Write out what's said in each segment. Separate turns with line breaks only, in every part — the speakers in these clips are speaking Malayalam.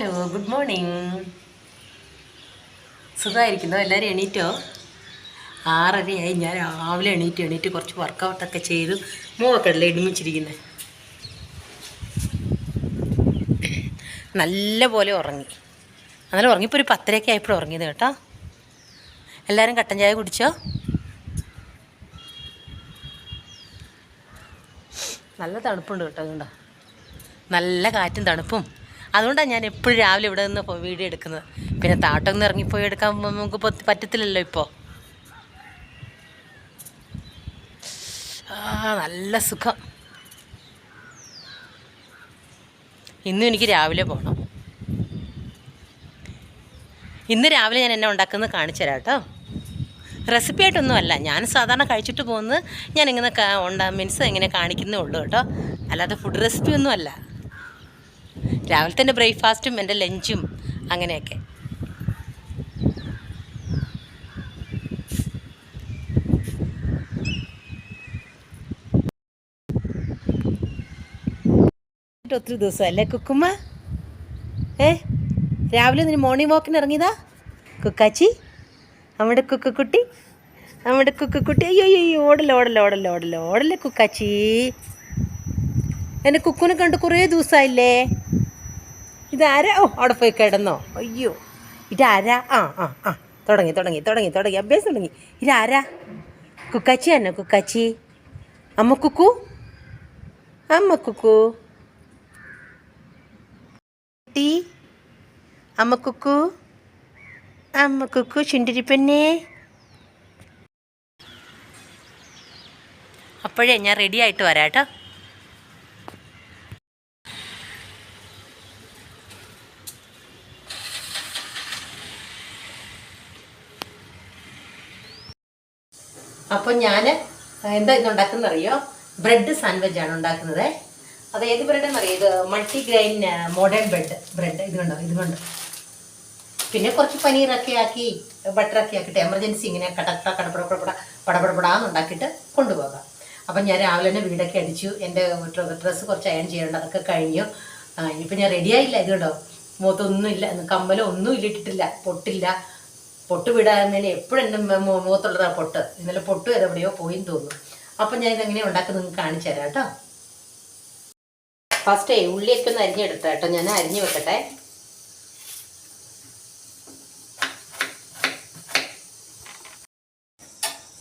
ഹലോ ഗുഡ് മോർണിംഗ് സുഖമായിരിക്കുന്നു? എല്ലാവരും എണീറ്റോ? ആറരയായി. ഞാൻ രാവിലെ എണീറ്റ്. എണീറ്റ് കുറച്ച് വർക്കൗട്ടൊക്കെ ചെയ്തു. മൂവൊക്കെയല്ലേ ഇടിമിച്ചിരിക്കുന്നത് നല്ല പോലെ ഉറങ്ങി. അന്നേരം ഉറങ്ങിപ്പോൾ ഒരു പത്തരയൊക്കെ ആയപ്പോഴും ഉറങ്ങിയത് കേട്ടോ. എല്ലാവരും കട്ടൻ ചായ കുടിച്ചോ? നല്ല തണുപ്പുണ്ട് കേട്ടോ അതുകൊണ്ടോ നല്ല കാറ്റും തണുപ്പും. അതുകൊണ്ടാണ് ഞാൻ എപ്പോഴും രാവിലെ ഇവിടെ നിന്ന് വീഡിയോ എടുക്കുന്നത്. പിന്നെ താട്ടൊന്ന് ഇറങ്ങിപ്പോയി എടുക്കാൻ നമുക്ക് പറ്റത്തില്ലല്ലോ ഇപ്പോൾ ആ നല്ല സുഖം. ഇന്നും എനിക്ക് രാവിലെ പോകണം ഇന്ന് രാവിലെ ഞാൻ എന്നെ ഉണ്ടാക്കുന്നത് കാണിച്ചു തരാം കേട്ടോ. റെസിപ്പി ആയിട്ടൊന്നുമല്ല ഞാൻ സാധാരണ കഴിച്ചിട്ട് പോകുന്നത് ഞാൻ ഇങ്ങനെ ഉണ്ടാ മീൻസ് ഇങ്ങനെ കാണിക്കുന്നേ ഉള്ളൂ കേട്ടോ. അല്ലാതെ ഫുഡ് റെസിപ്പി ഒന്നും അല്ല എന്റെ ബ്രേക്ക്ഫാസ്റ്റും എന്റെ ലഞ്ചും അങ്ങനെയൊക്കെ. ഒത്തിരി ദിവസം അല്ലേ കുക്കുമ്മ? ഏ? രാവിലെ നീ മോർണിംഗ് വാക്കിന് ഇറങ്ങിയതാ? കുക്കാച്ചി? നമ്മുടെ കുക്കുക്കുട്ടി? നമ്മുടെ കുക്കുക്കുട്ടി. അയ്യോ അയ്യോ ഓടല്ലോ ഓടല്ലോ ഓടല്ലോ ഓടല്ല ഓടല്ലേ കുക്കാച്ചി? എന്റെ കുക്കുനെ കണ്ട് കുറേ ദിവസമായില്ലേ ഇതാരാ? ഓ അവിടെ പോയി കിടന്നോ. അയ്യോ ഇതാരാ? ആ ആ ആ. തുടങ്ങി തുടങ്ങി തുടങ്ങി തുടങ്ങി. അഭ്യാസം തുടങ്ങി. ഇതാരാ? കുക്കാച്ചി തന്നെ കുക്കാച്ചി? അമ്മ കുക്കു? അമ്മ കുക്കു. ടി? അമ്മ കുക്കു? അമ്മ കുക്കു ചുണ്ടിരി പെണ്ണേ. അപ്പോഴേ ഞാൻ റെഡി ആയിട്ട് വരാം കേട്ടോ. അപ്പോൾ ഞാൻ എന്താ ഇന്ന് ഉണ്ടാക്കുന്നത് അറിയോ ബ്രെഡ് സാൻഡ്വിച്ച് ആണ് ഉണ്ടാക്കുന്നത്. അത് ഏത് ബ്രെഡ് അറിയോ ഇത് multi grain modern bread. Bread ഇത് കണ്ടോ? ഇത് കണ്ടോ? പിന്നെ കുറച്ച് പനീറൊക്കെ ആക്കി ബട്ടറൊക്കെ ആക്കിയിട്ട് എമർജൻസി ഇങ്ങനെ കടക്ക കടപ്പട കടപ്പട പടപടപടാന്ന് ഉണ്ടാക്കിയിട്ട് കൊണ്ടുപോകാം. അപ്പം ഞാൻ രാവിലെ തന്നെ വീടൊക്കെ അടിച്ചു. എന്റെ ഡ്രസ്സ് കുറച്ച് അയൺ ചെയ്യേണ്ട അതൊക്കെ കഴിഞ്ഞു. ഇനിയിപ്പോൾ ഞാൻ റെഡിയായില്ല ഇത് കണ്ടോ? മുഖത്തൊന്നും ഇല്ല കമ്മലോ ഒന്നും ഇല്ലിട്ടിട്ടില്ല പൊട്ടില്ല. പൊട്ട് വിടാന്നതിന് എപ്പോഴും എന്റെ പൊട്ട്. ഇന്നലെ പൊട്ട് എവിടെയോ പോയിന്ന് തോന്നുന്നു. അപ്പം ഞാൻ ഇതെങ്ങനെ ഉണ്ടാക്കി നിങ്ങൾക്ക് കാണിച്ചു തരാം കേട്ടോ. ഫസ്റ്റേ ഉള്ളിയൊക്കെ ഒന്ന് അരിഞ്ഞെടുത്ത കേട്ടോ. ഞാൻ അരിഞ്ഞു വെക്കട്ടെ.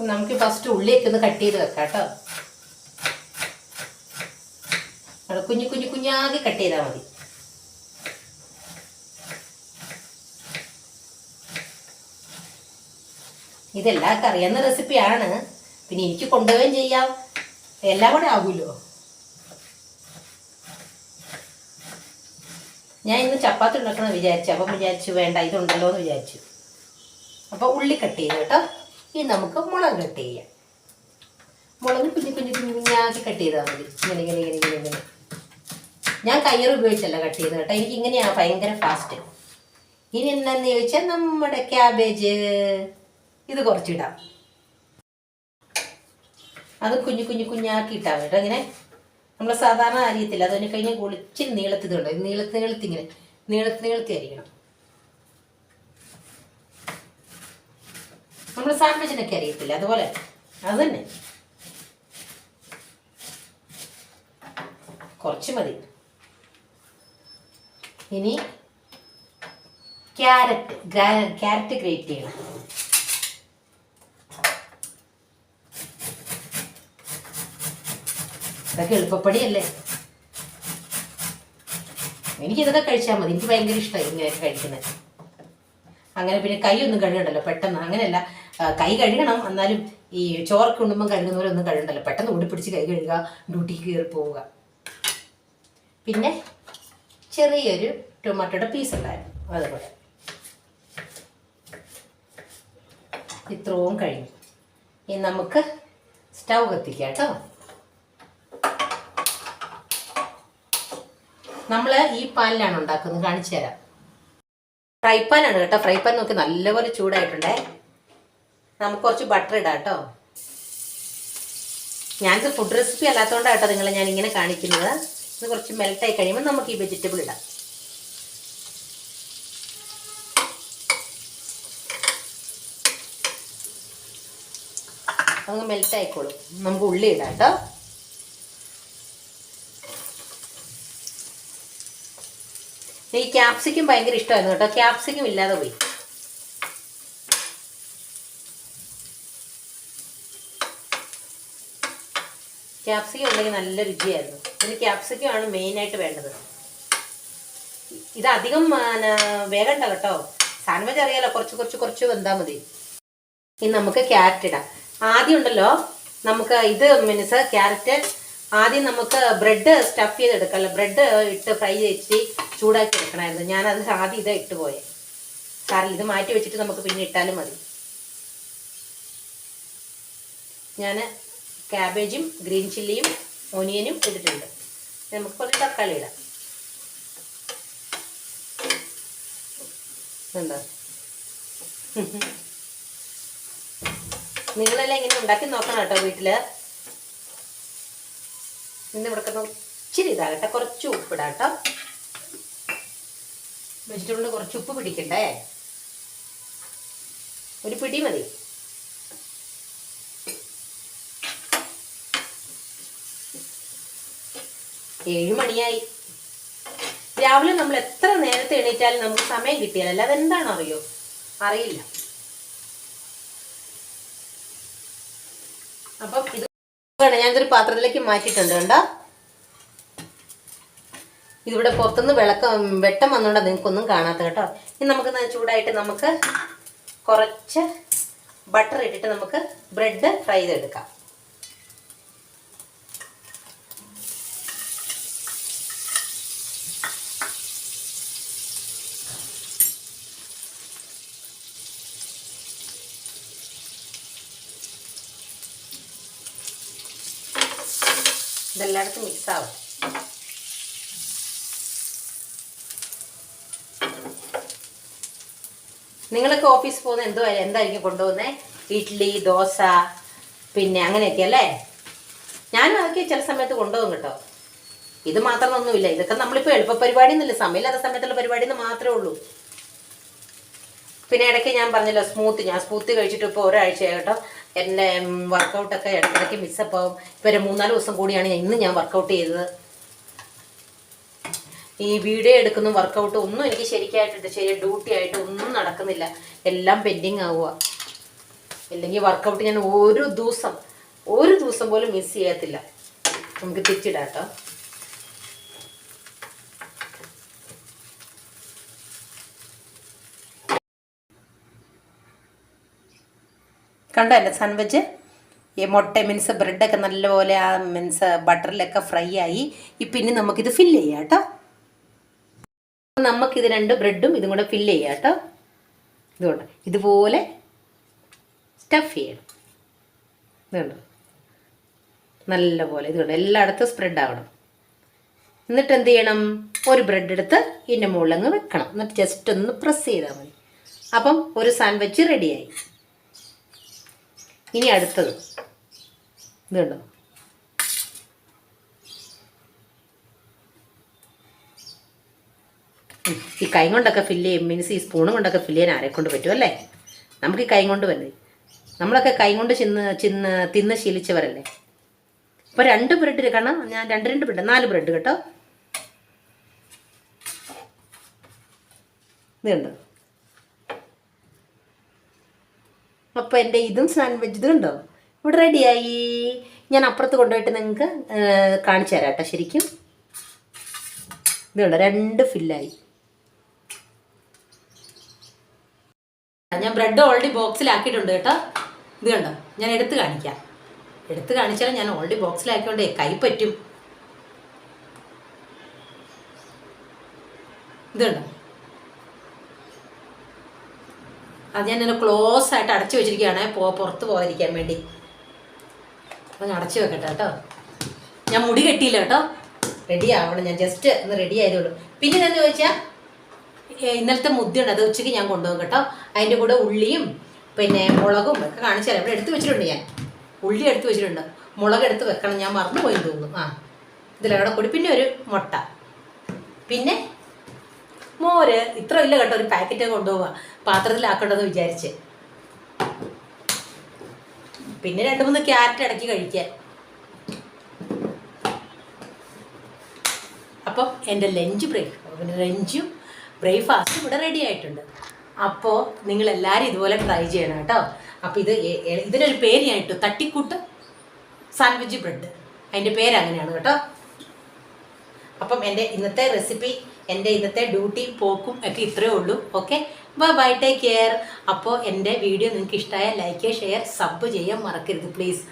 നമുക്ക് ഫസ്റ്റ് ഉള്ളിയൊക്കെ ഒന്ന് കട്ട് ചെയ്ത് വെക്കാം കേട്ടോ. കുഞ്ഞു കുഞ്ഞു കുഞ്ഞാകെ കട്ട് ചെയ്താൽ മതി. ഇതെല്ലാവർക്കും അറിയാവുന്ന റെസിപ്പിയാണ് പിന്നെ എനിക്ക് കൊണ്ടുപോവുകയും ചെയ്യാം. എല്ലാം കൂടെ ആകുമല്ലോ ഞാൻ ഇന്ന് ചപ്പാത്തി ഉണ്ടാക്കണം വിചാരിച്ചു. അപ്പം വിചാരിച്ചു വേണ്ട ഇതുണ്ടല്ലോ എന്ന് വിചാരിച്ചു. അപ്പോൾ ഉള്ളി കട്ട് ചെയ്ത് കേട്ടോ. ഇനി നമുക്ക് മുളക് കട്ട് ചെയ്യാം. മുളക് കുഞ്ഞു കുഞ്ഞു കുഞ്ഞാക്കി കട്ട് ചെയ്താൽ മതി. ഇങ്ങനെ ഇങ്ങനെ ഇങ്ങനെ ഇങ്ങനെ ഇങ്ങനെ. ഞാൻ കയ്യർ ഉപയോഗിച്ചല്ല കട്ട് ചെയ്ത് കേട്ടോ. എനിക്ക് ഇങ്ങനെയാണ് ഭയങ്കര ഫാസ്റ്റ് ഇനി എന്താന്ന് ചോദിച്ചാൽ നമ്മുടെ ക്യാബേജ് ഇത് കുറച്ചിടാം. അത് കുഞ്ഞു കുഞ്ഞു കുഞ്ഞാക്കി ഇട്ടാൽ കേട്ടോ. ഇങ്ങനെ നമ്മൾ സാധാരണ അരിയത്തില്ല. അതിന് കഴിഞ്ഞ് കുളിച്ച് നീളത്തിൽ ഇതുണ്ട് നീളത്തി നീളത്തി ഇങ്ങനെ നീളത്തി നീളത്തി അരിയണം. നമ്മൾ സാൻഡ്വിച്ചിനൊക്കെ അറിയത്തില്ല അതുപോലെ അത് തന്നെ. കുറച്ച് മതി. ഇനി ക്യാരറ്റ്. ക്യാരറ്റ് ഗ്രേറ്റ് ചെയ്യണം. ഇതൊക്കെ എളുപ്പപ്പടിയല്ലേ എനിക്ക് ഇതൊക്കെ കഴിച്ചാൽ മതി. എനിക്ക് ഭയങ്കര ഇഷ്ടമായി ഇങ്ങനെയൊക്കെ കഴിക്കുന്നത്. അങ്ങനെ പിന്നെ കൈ ഒന്നും കഴുകണ്ടല്ലോ പെട്ടെന്ന്. അങ്ങനെയല്ല. കൈ കഴുകണം. എന്നാലും ഈ ചോറൊക്കെ ഉണ്ടുമ്പോൾ കഴുകുന്ന പോലെ ഒന്നും കഴുകണ്ടല്ലോ. പെട്ടെന്ന് ഓടിപ്പിടിച്ച് കൈ കഴുകുക ഡ്യൂട്ടിക്ക് കയറി പോവുക. പിന്നെ ചെറിയൊരു ടൊമാറ്റോയുടെ പീസ് ഉണ്ടായിരുന്നു. അതുപോലെ. ഇത്രയും കഴിഞ്ഞു. ഇനി നമുക്ക് സ്റ്റൗ കത്തിക്കാം കേട്ടോ. നമ്മൾ ഈ പാലിലാണ് ഉണ്ടാക്കുന്നത്. കാണിച്ചു തരാം. ഫ്രൈ പാനാണ് കേട്ടോ. ഫ്രൈ പാൻ നോക്കി നല്ലപോലെ ചൂടായിട്ടുണ്ടേ. നമുക്ക് കുറച്ച് ബട്ടർ ഇടാം കേട്ടോ. ഞാനിത് ഫുഡ് റെസിപ്പി അല്ലാത്തതുകൊണ്ടാണ് കേട്ടോ നിങ്ങളെ ഞാൻ ഇങ്ങനെ കാണിക്കുന്നത്. ഇത് കുറച്ച് മെൽട്ടായി കഴിയുമ്പോൾ നമുക്ക് ഈ വെജിറ്റബിൾ ഇടാം. അങ്ങ് മെൽറ്റ് നമുക്ക് ഉള്ളി ഇടാം കേട്ടോ. ഈ ക്യാപ്സിക്കും ഭയങ്കര ഇഷ്ടമായിരുന്നു കേട്ടോ. ക്യാപ്സിക്കും ഇല്ലാതെ പോയി. ക്യാപ്സിക്കം ഉണ്ടെങ്കിൽ നല്ല രുചിയായിരുന്നു. ഇതിന് ക്യാപ്സിക്കം ആണ് മെയിനായിട്ട് വേണ്ടത്. ഇതധികം വേഗണ്ട കേട്ടോ. സാൻഡ്വിച്ച് അറിയാലോ കുറച്ച് കുറച്ച് കുറച്ച് വെന്താൽ മതി. ഇനി നമുക്ക് ക്യാരറ്റ് ഇടാം. ആദ്യം ഉണ്ടല്ലോ നമുക്ക് ഇത് മീൻസ് ക്യാരറ്റ്. ആദ്യം നമുക്ക് ബ്രെഡ് സ്റ്റഫ് ചെയ്തെടുക്കാം ബ്രെഡ് ഇട്ട് ഫ്രൈ ചെയ്തിട്ട് ചൂടാക്കി എടുക്കണമായിരുന്നു ഞാനത് ആദ്യം ഇതാ ഇട്ട് പോയെ. സാറിൽ ഇത് മാറ്റി വെച്ചിട്ട് നമുക്ക് പിന്നെ ഇട്ടാലും മതി. ഞാൻ ക്യാബേജും ഗ്രീൻ ചില്ലിയും ഓനിയനും ഇട്ടിട്ടുണ്ട്. നമുക്ക് കുറച്ച് തക്കാളി ഇടാം. എന്താ? നിങ്ങളെല്ലാം ഇങ്ങനെ ഉണ്ടാക്കി നോക്കണം കേട്ടോ വീട്ടിൽ. ഇന്ന് ഇവിടെ ഇച്ചിരി ഇതാകട്ടെ. കുറച്ച് ഉപ്പിടാം കേട്ടോ. വെജിറ്റബിളിന് കുറച്ച് ഉപ്പ് പിടിക്കണ്ടേ? ഒരു പിടി മതി. ഏഴ് മണിയായി. രാവിലെ നമ്മൾ എത്ര നേരത്തെ എണീറ്റാലും നമുക്ക് സമയം കിട്ടിയാലല്ല അതെന്താണോ അറിയോ? അറിയില്ല. അപ്പം ഇത് ഞാനിതൊരു പാത്രത്തിലേക്ക് മാറ്റിയിട്ടുണ്ട് കണ്ടോ? ഇതിവിടെ പുറത്തുനിന്ന് വിളക്കം വെട്ടം വന്നുകൊണ്ട് നിങ്ങൾക്കൊന്നും കാണാത്ത കേട്ടോ. ഇനി നമുക്ക് ചൂടായിട്ട് നമുക്ക് കുറച്ച് ബട്ടർ ഇട്ടിട്ട് നമുക്ക് ബ്രെഡ് ഫ്രൈ ചെയ്തെടുക്കാം. ഇതെല്ലായിടത്തും മിക്സ് ആവും. നിങ്ങളൊക്കെ ഓഫീസിൽ പോകുന്ന എന്തോ എന്തായിരിക്കും കൊണ്ടുപോകുന്നത് ഇഡ്ഡലി ദോശ പിന്നെ അങ്ങനെയൊക്കെ അല്ലേ? ഞാനും അതൊക്കെ ചില സമയത്ത് കൊണ്ടുപോകും കേട്ടോ. ഇത് മാത്രമൊന്നുമില്ല. ഇതൊക്കെ നമ്മളിപ്പോൾ എളുപ്പ പരിപാടി ഒന്നുമില്ല സമയമില്ലാത്ത സമയത്തുള്ള പരിപാടി എന്ന് മാത്രമേ ഉള്ളൂ. പിന്നെ ഇടയ്ക്ക് ഞാൻ പറഞ്ഞല്ലോ സ്മൂത്ത് ഞാൻ സ്മൂത്ത് കഴിച്ചിട്ട് ഇപ്പോൾ ഒരാഴ്ചയായി കേട്ടോ. എന്റെ വർക്കൗട്ടൊക്കെ ഇടയ്ക്കിടയ്ക്ക് മിസ്സപ്പാവും ഇപ്പോൾ ഒരു മൂന്നാൽ ദിവസം കൂടിയാണ് ഇന്ന് ഞാൻ വർക്കൗട്ട് ചെയ്തത്. ഈ വീഡിയോ എടുക്കുന്ന വർക്കൗട്ട് ഒന്നും എനിക്ക് ശരിക്കായിട്ട് ശരി ഡ്യൂട്ടി ആയിട്ട് ഒന്നും നടക്കുന്നില്ല. എല്ലാം പെൻഡിങ് ആവുക. അല്ലെങ്കിൽ വർക്കൗട്ട് ഞാൻ ഒരു ദിവസം ഒരു ദിവസം പോലും മിസ് ചെയ്യത്തില്ല. നമുക്ക് തിരിച്ചിടാം കേട്ടോ. കണ്ടോ എന്റെ സാൻഡ്വിച്ച് ഈ മുട്ട മീൻസ് ബ്രെഡൊക്കെ നല്ലപോലെ ആ മീൻസ് ബട്ടറിലൊക്കെ ഫ്രൈ ആയി. ഇപ്പം ഇനി നമുക്കിത് ഫില്ല് ചെയ്യാം കേട്ടോ. നമുക്കിത് രണ്ട് ബ്രെഡും ഇതും കൂടെ ഫില്ല് ചെയ്യാം കേട്ടോ. ഇതുകൊണ്ട് ഇതുപോലെ സ്റ്റഫ് ചെയ്യണം. ഇതുകൊണ്ട് നല്ലപോലെ ഇതുകൊണ്ട് എല്ലായിടത്തും സ്പ്രെഡ് ആവണം. എന്നിട്ട് എന്ത് ചെയ്യണം? ഒരു ബ്രെഡ് എടുത്ത് ഇതിന്റെ മുകളിൽ അങ്ങ് വെക്കണം. എന്നിട്ട് ജസ്റ്റ് ഒന്ന് പ്രസ് ചെയ്താൽ മതി. അപ്പം ഒരു സാൻഡ്വിച്ച് റെഡിയായി ഇനി അടുത്തത്. ഇതുണ്ടോ. ഈ കൈ കൊണ്ടൊക്കെ ഫില്ല് ചെയ്യും. മീൻസ് ഈ സ്പൂണും കൊണ്ടൊക്കെ ഫില്ല് ചെയ്യാൻ ആരെ കൊണ്ട് പറ്റും അല്ലേ? നമുക്ക് ഈ കൈ കൊണ്ട് വരുന്നത് നമ്മളൊക്കെ കൈ കൊണ്ട് ചിന്ന് ചിന്ന് തിന്ന് ശീലിച്ചവരല്ലേ? ഇപ്പോൾ രണ്ട് ബ്രെഡ് കാരണം ഞാൻ രണ്ട് രണ്ട് ബ്രെഡ് നാല് ബ്രെഡ് കേട്ടോ. ഇതുണ്ടോ അപ്പോൾ എന്റെ ഇതും സാൻഡ്വിച്ച് ഇതും ഉണ്ടോ ഇവിടെ റെഡിയായി ഞാൻ അപ്പുറത്ത് കൊണ്ടുപോയിട്ട് നിങ്ങൾക്ക് കാണിച്ചു തരാം കേട്ടോ ശരിക്കും. ഇതുണ്ടോ രണ്ട് ഫില്ലായി ഞാൻ ബ്രെഡ് ഓൾറെഡി ബോക്സിലാക്കിയിട്ടുണ്ട് കേട്ടോ. ഇത് കണ്ടോ? ഞാൻ എടുത്ത് കാണിക്കാം. എടുത്ത് കാണിച്ചാൽ ഞാൻ ഓൾറെഡി ബോക്സിലാക്കിയോണ്ടേ കൈ പറ്റും. ഇത് കണ്ടോ? അത് ഞാൻ ഇങ്ങനെ ക്ലോസ് ആയിട്ട് അടച്ചു വെച്ചിരിക്കുകയാണ്. പോ പുറത്ത് പോകാതിരിക്കാൻ വേണ്ടി. അപ്പം ഞാൻ അടച്ചു വെക്കട്ടെ കേട്ടോ. ഞാൻ മുടി കെട്ടിയില്ല കേട്ടോ. റെഡി ആവണം. ഞാൻ ജസ്റ്റ് ഒന്ന് റെഡി ആയതുള്ളൂ പിന്നെ എന്താണെന്ന് ചോദിച്ചാൽ ഇന്നലത്തെ മുദ്ദയുണ്ട്. അത് ഉച്ചയ്ക്ക് ഞാൻ കൊണ്ടുപോകും കേട്ടോ. അതിന്റെ കൂടെ ഉള്ളിയും പിന്നെ മുളകും ഒക്കെ കാണിച്ചു തരാം. ഇവിടെ എടുത്ത് വെച്ചിട്ടുണ്ട് ഞാൻ. ഉള്ളി എടുത്ത് വെച്ചിട്ടുണ്ട്. മുളക് എടുത്ത് വെക്കണം. ഞാൻ മറന്നുപോയി തോന്നുന്നു. ആ. ഇതിലവിടെ കൂടി പിന്നെ ഒരു മുട്ട. പിന്നെ മോര്. ഇത്ര ഇല്ല കേട്ടോ. ഒരു പാക്കറ്റ് കൊണ്ടുപോവാ. പാത്രത്തിലാക്കണ്ടെന്ന് വിചാരിച്ച്. പിന്നെ രണ്ട് മൂന്ന് ക്യാരറ്റ് ഇടയ്ക്ക് കഴിക്കാൻ അപ്പം എന്റെ ലഞ്ച് ബ്രേക്ക്. ലഞ്ചും ബ്രേക്ക്ഫാസ്റ്റും ഇവിടെ റെഡി ആയിട്ടുണ്ട്. അപ്പോൾ നിങ്ങളെല്ലാവരും ഇതുപോലെ ട്രൈ ചെയ്യണം കേട്ടോ. അപ്പോൾ ഇത് ഇതിനൊരു പേര് ഞാൻ ഇട്ടു. തട്ടിക്കൂട്ട് സാൻഡ്വിച്ച് ബ്രെഡ് അതിന്റെ പേര് അങ്ങനെയാണ് കേട്ടോ. അപ്പം എന്റെ ഇന്നത്തെ റെസിപ്പി എന്റെ ഇന്നത്തെ ഡ്യൂട്ടി പോക്കും ഒക്കെ ഇത്രയേ ഉള്ളൂ. Okay bye bye take care അപ്പോൾ എന്റെ വീഡിയോ നിങ്ങൾക്ക് ഇഷ്ടമായ ലൈക്ക് ഷെയർ സബ് ചെയ്യാൻ മറക്കരുത് പ്ലീസ്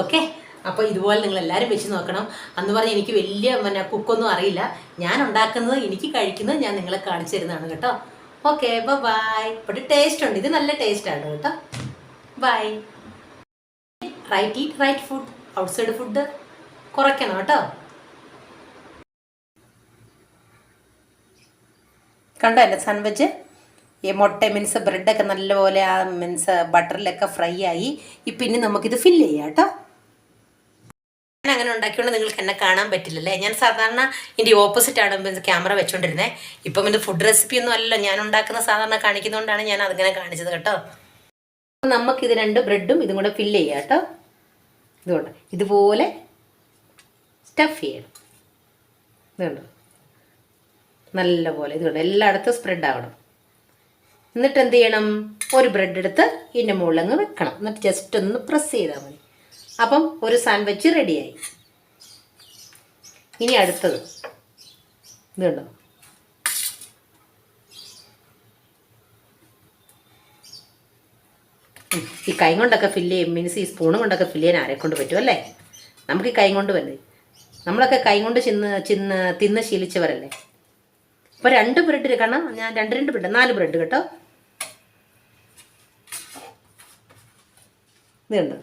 ഓക്കെ അപ്പോൾ ഇതുപോലെ നിങ്ങൾ എല്ലാവരും വെച്ച് നോക്കണം. അന്ന് പറഞ്ഞ് എനിക്ക് വലിയ പിന്നെ കുക്കൊന്നും അറിയില്ല. ഞാൻ ഉണ്ടാക്കുന്നത് എനിക്ക് കഴിക്കുന്നത് ഞാൻ നിങ്ങളെ കാണിച്ചു തരുന്നതാണ് കേട്ടോ. ഓക്കെ ബൈ ഇവിടെ ടേസ്റ്റ് ഉണ്ട്. ഇത് നല്ല ടേസ്റ്റ് ആണ് കേട്ടോ. Bye. Right eat right food outside food കുറയ്ക്കണം കേട്ടോ. കണ്ടോ എന്റെ സാൻഡ്വിച്ച് ഈ മുട്ട മീൻസ് ബ്രെഡൊക്കെ നല്ലപോലെ ആ മീൻസ് ബട്ടറിലൊക്കെ ഫ്രൈ ആയി. ഇപ്പം ഇനി നമുക്കിത് ഫില്ല് ചെയ്യാം കേട്ടോ. അങ്ങനെ ഉണ്ടാക്കിയോണ്ട് നിങ്ങൾക്ക് എന്നെ കാണാൻ പറ്റില്ലല്ലേ? ഞാൻ സാധാരണ ഇതിന്റെ ഓപ്പോസിറ്റ് ആണ് ക്യാമറ വെച്ചുകൊണ്ടിരുന്നത് ഇപ്പം ഇത് ഫുഡ് റെസിപ്പി ഒന്നും അല്ലല്ലോ. ഞാൻ ഉണ്ടാക്കുന്ന സാധാരണ കാണിക്കുന്നതുകൊണ്ടാണ് ഞാൻ അതിങ്ങനെ കാണിച്ചത് കേട്ടോ. അപ്പം നമുക്കിത് രണ്ട് ബ്രെഡും ഇതും കൂടെ ഫില്ല് ചെയ്യാം കേട്ടോ. ഇതുകൊണ്ട് ഇതുപോലെ സ്റ്റഫ് ചെയ്യണം. ഇതുണ്ട് നല്ല പോലെ ഇതുകൊണ്ട് എല്ലായിടത്തും സ്പ്രെഡ് ആവണം. എന്നിട്ട് എന്ത് ചെയ്യണം? ഒരു ബ്രെഡ് എടുത്ത് ഇതിന്റെ മുകളിൽ അങ്ങ് വെക്കണം. എന്നിട്ട് ജസ്റ്റ് ഒന്ന് പ്രസ് ചെയ്താൽ മതി. അപ്പം ഒരു സാൻഡ്വിച്ച് റെഡിയായി. ഇനി അടുത്തത്. ഇതുണ്ടോ ഈ കൈ കൊണ്ടൊക്കെ ഫില്ല് ചെയ്യും മീൻസ് ഈ സ്പൂണും കൊണ്ടൊക്കെ ഫില്ല് ചെയ്യാൻ ആരെ കൊണ്ട് പറ്റും അല്ലേ? നമുക്ക് ഈ കൈ കൊണ്ട് വരുന്നത് നമ്മളൊക്കെ കൈ കൊണ്ട് ചിന്ന് ചിന്ന് തിന്ന് ശീലിച്ചവരല്ലേ? അപ്പോൾ രണ്ട് ബ്രെഡ് കാരണം ഞാൻ രണ്ട് രണ്ട് ബ്രെഡ് നാല് ബ്രെഡ് കേട്ടോ? ഇതുണ്ട്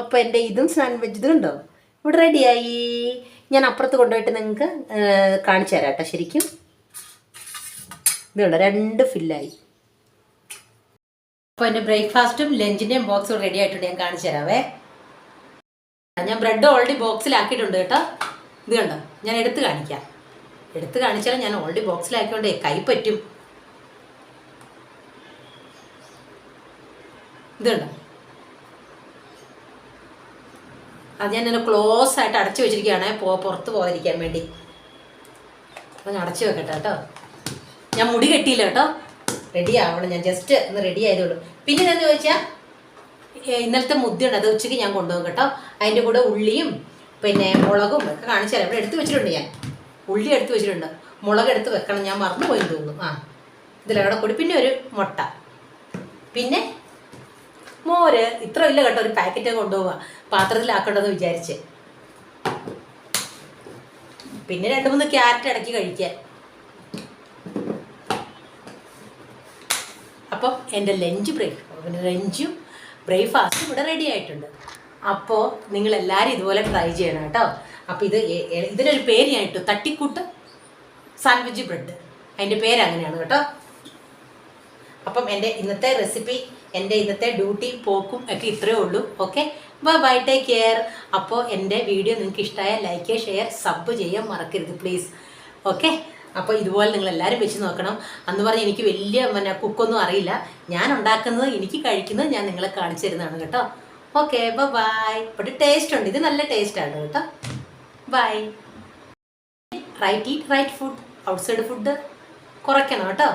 അപ്പോൾ എന്റെ ഇതും സാൻഡ്വിച്ച് ഇതും ഉണ്ടോ ഇവിടെ റെഡിയായി. ഞാൻ അപ്പുറത്ത് കൊണ്ടുപോയിട്ട് നിങ്ങൾക്ക് കാണിച്ചു തരാം കേട്ടോ ശരിക്കും. ഇതുണ്ടോ? രണ്ട് ഫില്ലായി. അപ്പോൾ എന്റെ ബ്രേക്ക്ഫാസ്റ്റും ലഞ്ചിന്റെയും ബോക്സും റെഡി ആയിട്ടുണ്ട്. ഞാൻ കാണിച്ചു തരാവേ. ഞാൻ ബ്രെഡ് ഓൾറെഡി ബോക്സിലാക്കിയിട്ടുണ്ട് കേട്ടോ. ഇത് കണ്ടോ? ഞാൻ എടുത്ത് കാണിക്കാം. എടുത്ത് കാണിച്ചാൽ ഞാൻ ഓൾറെഡി ബോക്സിലാക്കിയോണ്ടേ കൈ പറ്റും. ഇത് കണ്ടോ? അത് ഞാൻ ഇങ്ങനെ ക്ലോസ് ആയിട്ട് അടച്ചു വെച്ചിരിക്കുകയാണ്. പോ പുറത്ത് പോകാതിരിക്കാൻ വേണ്ടി. അപ്പോൾ ഞാൻ അടച്ചു വെക്കട്ടെ കേട്ടോ. ഞാൻ മുടി കെട്ടിയില്ല കേട്ടോ. റെഡി ആവണം. ഞാൻ ജസ്റ്റ് ഒന്ന് റെഡി ആയതുള്ളൂ പിന്നെ എന്താന്ന് ചോദിച്ചാൽ ഇന്നലത്തെ മുദ്ദയുണ്ട്. അത് ഉച്ചയ്ക്ക് ഞാൻ കൊണ്ടുപോകും കേട്ടോ. അതിന്റെ കൂടെ ഉള്ളിയും പിന്നെ മുളകും ഒക്കെ കാണിച്ചു തരാം. ഇവിടെ എടുത്ത് വെച്ചിട്ടുണ്ട് ഞാൻ. ഉള്ളി എടുത്ത് വെച്ചിട്ടുണ്ട്. മുളക് എടുത്ത് വെക്കണം. ഞാൻ മറന്നു പോയി തോന്നുന്നു. ആ ഇതിലവിടെ കൂടി. പിന്നെ ഒരു മുട്ട. പിന്നെ മോര് ഇത്ര ഇല്ല കേട്ടോ ഒരു പാക്കറ്റ് കൊണ്ടുപോവുക പാത്രത്തിലാക്കണ്ടെന്ന് വിചാരിച്ച്. പിന്നെ രണ്ട് മൂന്ന് ക്യാരറ്റ് ഇടയ്ക്ക് കഴിക്കാൻ. അപ്പം എന്റെ ലഞ്ച് ബ്രേക്ക്. പിന്നെ ലഞ്ചും ബ്രേക്ക്ഫാസ്റ്റും ഇവിടെ റെഡി ആയിട്ടുണ്ട്. അപ്പോൾ നിങ്ങളെല്ലാവരും ഇതുപോലെ ട്രൈ ചെയ്യണം കേട്ടോ. അപ്പോൾ ഇത് ഇതിനൊരു പേര് ഞാൻ ഇട്ടു. തട്ടിക്കൂട്ട് സാൻഡ്വിച്ച് ബ്രെഡ് അതിന്റെ പേര് അങ്ങനെയാണ് കേട്ടോ. അപ്പം എന്റെ ഇന്നത്തെ റെസിപ്പി എന്റെ ഇന്നത്തെ ഡ്യൂട്ടി പോക്കും ഒക്കെ ഇത്രയേ ഉള്ളൂ. Okay bye bye take care അപ്പോൾ എന്റെ വീഡിയോ നിങ്ങൾക്ക് ഇഷ്ടമായ ലൈക്ക് ഷെയർ സബ് ചെയ്യാൻ മറക്കരുത് പ്ലീസ് ഓക്കെ അപ്പോൾ ഇതുപോലെ നിങ്ങൾ എല്ലാവരും വെച്ച് നോക്കണം. അന്ന് പറഞ്ഞ് എനിക്ക് വലിയ പിന്നെ കുക്കൊന്നും അറിയില്ല. ഞാൻ ഉണ്ടാക്കുന്നത് എനിക്ക് കഴിക്കുന്നത് ഞാൻ നിങ്ങളെ കാണിച്ചു തരുന്നതാണ് കേട്ടോ. ഓക്കെ ബൈ ബൈ ഇവിടെ ടേസ്റ്റ് ഉണ്ട്. ഇത് നല്ല ടേസ്റ്റാണ് കേട്ടോ. Bye right eat right food outside food കുറയ്ക്കണം കേട്ടോ.